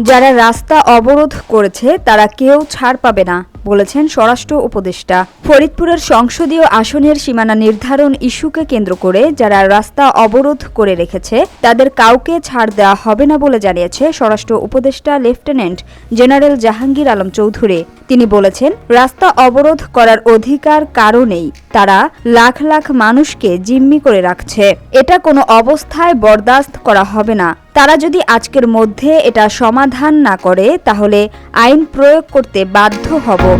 যারা রাস্তা অবরোধ করেছে তারা কেউ ছাড় পাবে না। বলেছেন স্বরাষ্ট্র উপদেষ্টা। ফরিদপুরের সংসদীয় আসনের সীমানা নির্ধারণ ইস্যুকে কেন্দ্র করে যারা রাস্তা অবরোধ করে রেখেছে, তাদের কাউকে ছাড় দেওয়া হবে না বলে জানিয়েছে স্বরাষ্ট্র উপদেষ্টা লেফটেন্যান্ট জেনারেল জাহাঙ্গীর আলম চৌধুরী। তিনি বলেছেন, রাস্তা অবরোধ করার অধিকার কারণেই তারা লাখ লাখ মানুষকে জিম্মি করে রাখছে। এটা কোনো অবস্থায় বরদাস্ত করা হবে না। তারা যদি আজকের মধ্যে এটা সমাধান না করে, তাহলে আইন প্রয়োগ করতে বাধ্য হব।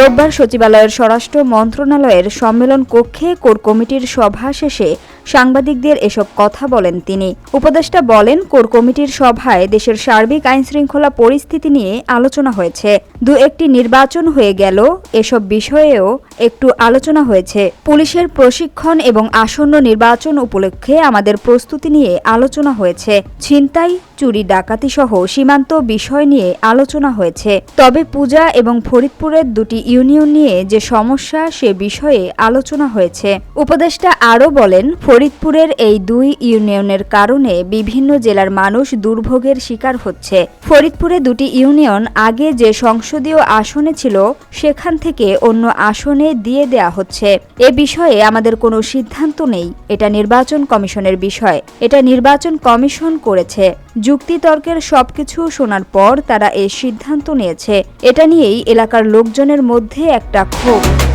রোববার সচিবালয়ের স্বরাষ্ট্র মন্ত্রণালয়ের সম্মেলন কক্ষে কোর কমিটির সভা শেষে সাংবাদিকদের এসব কথা বলেন তিনি। উপদেষ্টা বলেন, কোর কমিটির সভায় দেশের সার্বিক আইনশৃঙ্খলা পরিস্থিতি নিয়ে আলোচনা হয়েছে। দু একটি নির্বাচন হয়ে গেল। এসব বিষয়েও একটু আলোচনা হয়েছে। পুলিশের প্রশিক্ষণ এবং আসন্ন নির্বাচন উপলক্ষে আমাদের প্রস্তুতি নিয়ে আলোচনা হয়েছে। ছিনতাই, চুরি, ডাকাতি সহ সীমান্ত বিষয় নিয়ে আলোচনা হয়েছে। তবে পূজা এবং ফরিদপুরের দুটি ইউনিয়ন নিয়ে যে সমস্যা, সে বিষয়ে আলোচনা হয়েছে। উপদেষ্টা আরও বলেন, ফরিদপুরের এই দুই ইউনিয়নের কারণে বিভিন্ন জেলার মানুষ দুর্ভোগের শিকার হচ্ছে। ফরিদপুরে দুটি ইউনিয়ন আগে যে সংসদীয় আসনে ছিল, সেখান থেকে অন্য আসনে দিয়ে দেয়া হচ্ছে। এ বিষয়ে আমাদের কোনো সিদ্ধান্ত নেই। এটা নির্বাচন কমিশনের বিষয়। এটা নির্বাচন কমিশন করেছে। যুক্তিতর্কের সবকিছু শোনার পর তারা এ সিদ্ধান্ত নিয়েছে। এটা নিয়েই এলাকার লোকজনের মধ্যে একটা ক্ষোভ।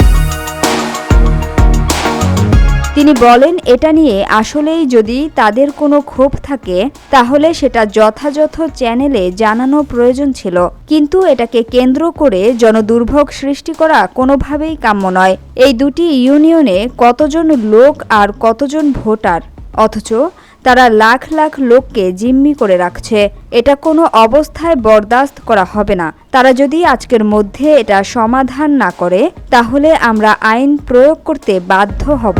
তিনি বলেন, এটা নিয়ে আসলেই যদি তাদের কোনো ক্ষোভ থাকে, তাহলে সেটা যথাযথ চ্যানেলে জানানো প্রয়োজন ছিল। কিন্তু এটাকে কেন্দ্র করে জনদুর্ভোগ সৃষ্টি করা কোনোভাবেই কাম্য নয়। এই দুটি ইউনিয়নে কতজন লোক আর কতজন ভোটার? অথচ তারা লাখ লাখ লোককে জিম্মি করে রাখছে। এটা কোনো অবস্থায় বরদাস্ত করা হবে না। তারা যদি আজকের মধ্যে এটা সমাধান না করে, তাহলে আমরা আইন প্রয়োগ করতে বাধ্য হব।